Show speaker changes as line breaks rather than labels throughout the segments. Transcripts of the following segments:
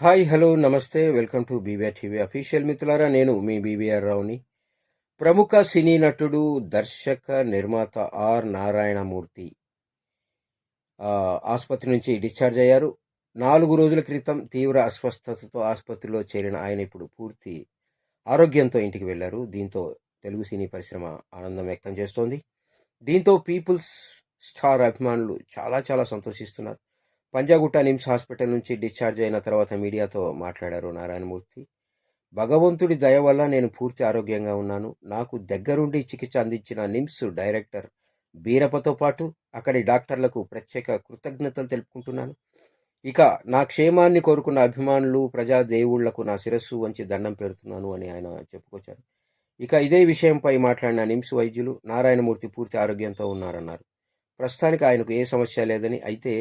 Hi hello నమస్తే. Welcome to BBR TV official మిత్రులారా నేను మీ బీబీఆర్ రావుని. ప్రముఖ సినీ నటుడు దర్శక నిర్మాత ఆర్ నారాయణమూర్తి ఆసుపత్రి నుంచి డిశ్చార్జ్ అయ్యారు. నాలుగు రోజుల క్రితం తీవ్ర అస్వస్థతతో ఆసుపత్రిలో చేరిన ఆయన ఇప్పుడు పూర్తి ఆరోగ్యంతో ఇంటికి వెళ్ళారు దీంతో తెలుగు సినీ పరిశ్రమ ఆనందం వ్యక్తం చేస్తోంది. దీంతో పీపుల్స్ స్టార్ అభిమానులు చాలా చాలా సంతోషిస్తున్నారు. పంజాగుట్ట నిమ్స్ హాస్పిటల్ నుంచి డిశ్చార్జ్ అయిన తర్వాత మీడియాతో మాట్లాడారు నారాయణమూర్తి. భగవంతుడి దయ వల్ల నేను పూర్తి ఆరోగ్యంగా ఉన్నాను. నాకు దగ్గరుండి చికిత్స అందించిన నిమ్స్ డైరెక్టర్ బీరప్పతో పాటు అక్కడి డాక్టర్లకు ప్రత్యేక కృతజ్ఞతలు తెలుపుకుంటున్నాను. ఇక నా క్షేమాన్ని కోరుకున్న అభిమానులు ప్రజా దేవుళ్ళకు నా శిరస్సు వంచి దండం పెడుతున్నాను అని ఆయన చెప్పుకొచ్చారు. ఇక ఇదే విషయంపై మాట్లాడిన నిమ్స్ వైద్యులు నారాయణమూర్తి పూర్తి ఆరోగ్యంతో ఉన్నారన్నారు. ప్రస్తుతానికి ఆయనకు ఏ సమస్య లేదని అయితే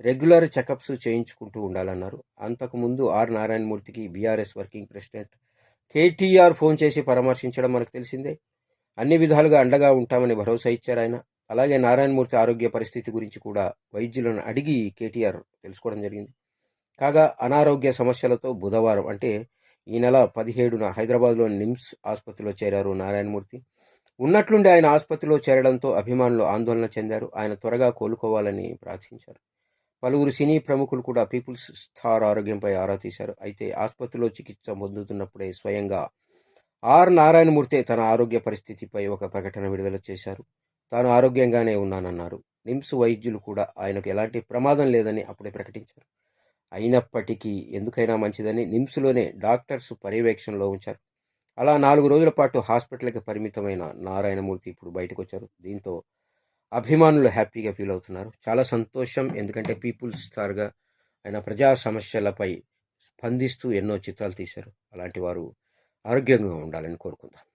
రెగ్యులర్ చెకప్స్ చేయించుకుంటూ ఉండాలన్నారు. అంతకుముందు R నారాయణమూర్తికి BRS working president KTR phone చేసి పరామర్శించడం మనకు తెలిసిందే. అన్ని విధాలుగా అండగా ఉంటామని భరోసా ఇచ్చారు ఆయన. అలాగే నారాయణమూర్తి ఆరోగ్య పరిస్థితి గురించి కూడా వైద్యులను అడిగి కేటీఆర్ తెలుసుకోవడం జరిగింది. కాగా అనారోగ్య సమస్యలతో బుధవారం అంటే ఈ నెల పదిహేడున హైదరాబాద్లోని నిమ్స్ ఆసుపత్రిలో చేరారు నారాయణమూర్తి. ఉన్నట్లుండి ఆయన ఆసుపత్రిలో చేరడంతో అభిమానులు ఆందోళన చెందారు. ఆయన త్వరగా కోలుకోవాలని ప్రార్థించారు. పలువురు సినీ ప్రముఖులు కూడా పీపుల్స్ స్టార్ ఆరోగ్యంపై ఆరా తీశారు. అయితే ఆసుపత్రిలో చికిత్స పొందుతున్నప్పుడే స్వయంగా ఆర్ నారాయణమూర్తి తన ఆరోగ్య పరిస్థితిపై ఒక ప్రకటన విడుదల చేశారు. తాను ఆరోగ్యంగానే ఉన్నానన్నారు. నిమ్స్ వైద్యులు కూడా ఆయనకు ఎలాంటి ప్రమాదం లేదని అప్పుడే ప్రకటించారు. అయినప్పటికీ ఎందుకైనా మంచిదని నిమ్స్లోనే డాక్టర్స్ పర్యవేక్షణలో ఉంచారు. అలా నాలుగు రోజుల పాటు హాస్పిటల్కి పరిమితమైన నారాయణమూర్తి ఇప్పుడు బయటకు వచ్చారు దీంతో అభిమానులు హ్యాపీగా ఫీల్ అవుతున్నారు. చాలా సంతోషం. ఎందుకంటే పీపుల్స్ స్టార్గా ఆయన ప్రజా సమస్యలపై స్పందిస్తూ ఎన్నో చిత్రాలు తీశారు. అలాంటి వారు ఆరోగ్యంగా ఉండాలని కోరుకుందాం.